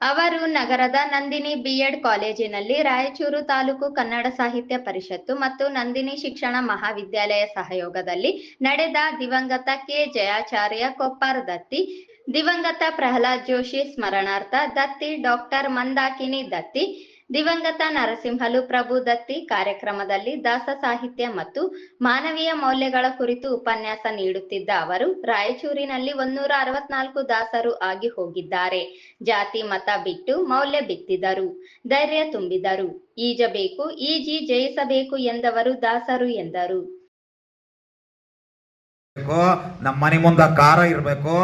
ಅವರು ನಗರದ ನಂದಿನಿ ಬಿಎಡ್ ಕಾಲೇಜಿನಲ್ಲಿ ರಾಯಚೂರು ತಾಲೂಕು ಕನ್ನಡ ಸಾಹಿತ್ಯ ಪರಿಷತ್ತು ಮತ್ತು ನಂದಿನಿ ಶಿಕ್ಷಣ ಮಹಾವಿದ್ಯಾಲಯ ಸಹಯೋಗದಲ್ಲಿ ನಡೆದ ದಿವಂಗತ ಕೆ. ಜಯಾಚಾರ್ಯ ಕೊಪ್ಪಾರ್ ದತ್ತಿ, ದಿವಂಗತ ಪ್ರಹ್ಲಾದ್ ಜೋಶಿ ಸ್ಮರಣಾರ್ಥ ದತ್ತಿ ಡಾಕ್ಟರ್ ಮಂದಾಕಿನಿ ದತ್ತಿ ದಿವಂಗತ ನರಸಿಂಹಲು ಪ್ರಭು ದತ್ತಿ ಕಾರ್ಯಕ್ರಮದಲ್ಲಿ ದಾಸ ಸಾಹಿತ್ಯ ಮತ್ತು ಮಾನವೀಯ ಮೌಲ್ಯಗಳ ಕುರಿತು ಉಪನ್ಯಾಸ ನೀಡುತ್ತಿದ್ದ ಅವರು, ರಾಯಚೂರಿನಲ್ಲಿ ಒಂದೂರ ಅರವತ್ನಾಲ್ಕು ದಾಸರು ಆಗಿ ಹೋಗಿದ್ದಾರೆ. ಜಾತಿ, ಮತ ಬಿಟ್ಟು ಮೌಲ್ಯ ಬಿತ್ತಿದರು, ಧೈರ್ಯ ತುಂಬಿದರು. ಈಜಬೇಕು, ಈಜಿ ಜಯಿಸಬೇಕು ಎಂದವರು ದಾಸರು ಎಂದರು. ನಮ್ಮ ಮನೆ ಮುಂದೆ ಕಾರ ಇರಬೇಕು,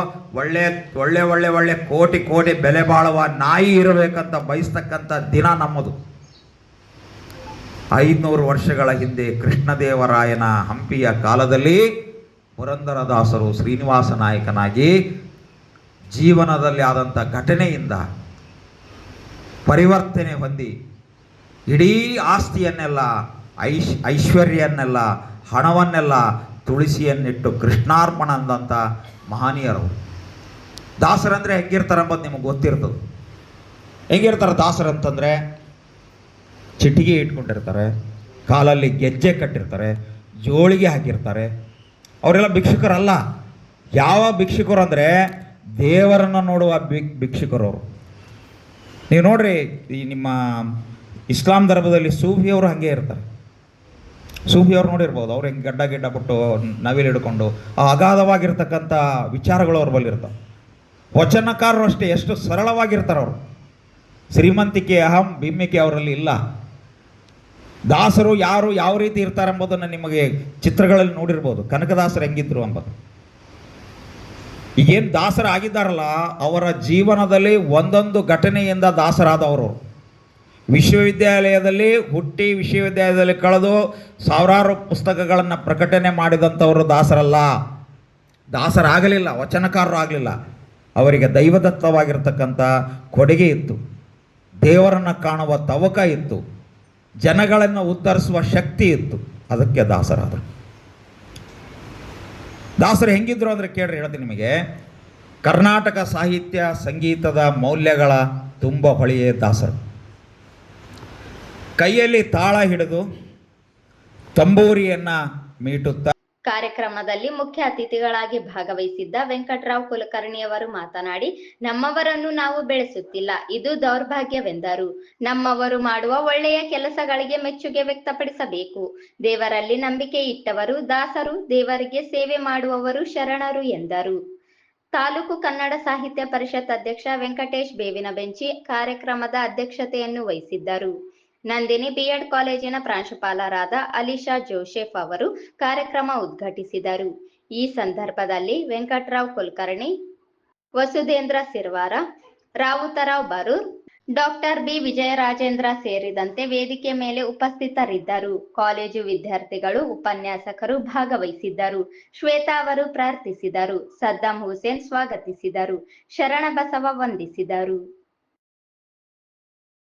ಒಳ್ಳೆ ಒಳ್ಳೆ ಒಳ್ಳೆ ಒಳ್ಳೆ ಕೋಟಿ ಕೋಟಿ ಬೆಲೆ ಬಾಳುವ ನಾಯಿ ಇರಬೇಕಂತ ಬಯಸ್ತಕ್ಕಂಥ ದಿನ ನಮ್ಮದು. ಐದುನೂರು ವರ್ಷಗಳ ಹಿಂದೆ ಕೃಷ್ಣದೇವರಾಯನ ಹಂಪಿಯ ಕಾಲದಲ್ಲಿ ಪುರಂದರದಾಸರು ಶ್ರೀನಿವಾಸ ನಾಯಕನಾಗಿ ಜೀವನದಲ್ಲಿ ಆದಂಥ ಘಟನೆಯಿಂದ ಪರಿವರ್ತನೆ ಹೊಂದಿ ಇಡೀ ಆಸ್ತಿಯನ್ನೆಲ್ಲ, ಐಶ್, ಐಶ್ವರ್ಯನ್ನೆಲ್ಲ, ಹಣವನ್ನೆಲ್ಲ ತುಳಸಿಯನ್ನಿಟ್ಟು ಕೃಷ್ಣಾರ್ಪಣ ಅಂದಂಥ ಮಹನೀಯರು ದಾಸರಂದರೆ ಹೆಂಗಿರ್ತಾರೆ ಅಂಬೋದು ನಿಮಗೆ ಗೊತ್ತಿರ್ತದೆ. ಹೆಂಗಿರ್ತಾರೆ ದಾಸರಂತಂದರೆ ಚಿಟಿಗೆ ಇಟ್ಕೊಂಡಿರ್ತಾರೆ, ಕಾಲಲ್ಲಿ ಗೆಜ್ಜೆ ಕಟ್ಟಿರ್ತಾರೆ, ಜೋಳಿಗೆ ಹಾಕಿರ್ತಾರೆ. ಅವರೆಲ್ಲ ಭಿಕ್ಷುಕರಲ್ಲ. ಯಾವ ಭಿಕ್ಷುಕರು ಅಂದರೆ ದೇವರನ್ನು ನೋಡುವ ಭಿಕ್ ಭಿಕ್ಷುಕರು ಅವರು. ನೀವು ನೋಡ್ರಿ ಈ ನಿಮ್ಮ ಇಸ್ಲಾಂ ಧರ್ಮದಲ್ಲಿ ಸೂಫಿಯವರು ಹಾಗೆ ಇರ್ತಾರೆ. ಸೂಫಿಯವ್ರು ನೋಡಿರ್ಬೋದು, ಅವ್ರು ಹೆಂಗೆ ಗಡ್ಡ ಗಿಡ್ಡ ಬಿಟ್ಟು ನವಿಲು ಹಿಡ್ಕೊಂಡು ಆ ಅಗಾಧವಾಗಿರ್ತಕ್ಕಂಥ ವಿಚಾರಗಳು ಅವ್ರ ಬಳಿ ಇರ್ತಾವೆ ವಚನಕಾರರು ಅಷ್ಟೇ, ಎಷ್ಟು ಸರಳವಾಗಿರ್ತಾರೆ ಅವರು. ಶ್ರೀಮಂತಿಕೆ ಅಹಂ, ಬಿಮ್ಮಿಕೆ ಅವರಲ್ಲಿ ಇಲ್ಲ. ದಾಸರು ಯಾರು ಯಾವ ರೀತಿ ಇರ್ತಾರೆ ಎಂಬುದನ್ನು ನಿಮಗೆ ಚಿತ್ರಗಳಲ್ಲಿ ನೋಡಿರ್ಬೋದು. ಕನಕದಾಸರು ಹೆಂಗಿದ್ರು ಎಂಬುದು ಈಗೇನು ದಾಸರಾಗಿದ್ದಾರಲ್ಲ, ಅವರ ಜೀವನದಲ್ಲಿ ಒಂದೊಂದು ಘಟನೆಯಿಂದ ದಾಸರಾದವರು ವಿಶ್ವವಿದ್ಯಾಲಯದಲ್ಲಿ ಹುಟ್ಟಿ ವಿಶ್ವವಿದ್ಯಾಲಯದಲ್ಲಿ ಕಳೆದು ಸಾವಿರಾರು ಪುಸ್ತಕಗಳನ್ನು ಪ್ರಕಟಣೆ ಮಾಡಿದಂಥವರು ದಾಸರಲ್ಲ. ದಾಸರಾಗಲಿಲ್ಲ, ವಚನಕಾರರು ಆಗಲಿಲ್ಲ. ಅವರಿಗೆ ದೈವದತ್ತವಾಗಿರ್ತಕ್ಕಂಥ ಕೊಡುಗೆ ಇತ್ತು. ದೇವರನ್ನು ಕಾಣುವ ತವಕ ಇತ್ತು. ಜನಗಳನ್ನು ಉತ್ತರಿಸುವ ಶಕ್ತಿ ಇತ್ತು. ಅದಕ್ಕೆ ದಾಸರಾದರು. ದಾಸರು ಹೆಂಗಿದ್ರು ಅಂದರೆ ಕೇಳ್ರಿ, ಹೇಳ್ತೀನಿ ನಿಮಗೆ. ಕರ್ನಾಟಕ ಸಾಹಿತ್ಯ ಸಂಗೀತದ ಮೌಲ್ಯಗಳ ತುಂಬ ಹೊಳೆಯೇ ದಾಸರು. ಕೈಯಲ್ಲಿ ತಾಳ ಹಿಡಿದು ತಂಬೂರಿಯನ್ನ ಮೀಟುತ್ತಾ ಕಾರ್ಯಕ್ರಮದಲ್ಲಿ ಮುಖ್ಯ ಅತಿಥಿಗಳಾಗಿ ಭಾಗವಹಿಸಿದ್ದ ವೆಂಕಟರಾವ್ ಕುಲಕರ್ಣಿಯವರು ಮಾತನಾಡಿ, ನಮ್ಮವರನ್ನು ನಾವು ಬೆಳೆಸುತ್ತಿಲ್ಲ, ಇದು ದೌರ್ಭಾಗ್ಯವೆಂದರು. ನಮ್ಮವರು ಮಾಡುವ ಒಳ್ಳೆಯ ಕೆಲಸಗಳಿಗೆ ಮೆಚ್ಚುಗೆ ವ್ಯಕ್ತಪಡಿಸಬೇಕು. ದೇವರಲ್ಲಿ ನಂಬಿಕೆ ಇಟ್ಟವರು ದಾಸರು, ದೇವರಿಗೆ ಸೇವೆ ಮಾಡುವವರು ಶರಣರು ಎಂದರು. ತಾಲೂಕು ಕನ್ನಡ ಸಾಹಿತ್ಯ ಪರಿಷತ್ ಅಧ್ಯಕ್ಷ ವೆಂಕಟೇಶ್ ಬೇವಿನ ಬೆಂಚಿ ಕಾರ್ಯಕ್ರಮದ ಅಧ್ಯಕ್ಷತೆಯನ್ನು ವಹಿಸಿದ್ದರು. ನಂದಿನಿ ಬಿಎಡ್ ಕಾಲೇಜಿನ ಪ್ರಾಂಶುಪಾಲರಾದ ಅಲಿಶಾ ಜೋಸೆಫ್ ಅವರು ಕಾರ್ಯಕ್ರಮ ಉದ್ಘಾಟಿಸಿದರು. ಈ ಸಂದರ್ಭದಲ್ಲಿ ವೆಂಕಟರಾವ್ ಕುಲಕರ್ಣಿ ವಸುಧೇಂದ್ರ ಸಿರ್ವಾರ, ರಾವುತರಾವ್ ಬರೂರ್, ಡಾಕ್ಟರ್ ಬಿ ವಿಜಯರಾಜೇಂದ್ರ ಸೇರಿದಂತೆ ವೇದಿಕೆ ಮೇಲೆ ಉಪಸ್ಥಿತರಿದ್ದರು. ಕಾಲೇಜು ವಿದ್ಯಾರ್ಥಿಗಳು, ಉಪನ್ಯಾಸಕರು ಭಾಗವಹಿಸಿದ್ದರು. ಶ್ವೇತಾ ಅವರು ಪ್ರಾರ್ಥಿಸಿದರು. ಸದ್ದಾಂ ಹುಸೇನ್ ಸ್ವಾಗತಿಸಿದರು. ಶರಣಬಸವ ವಂದಿಸಿದರು.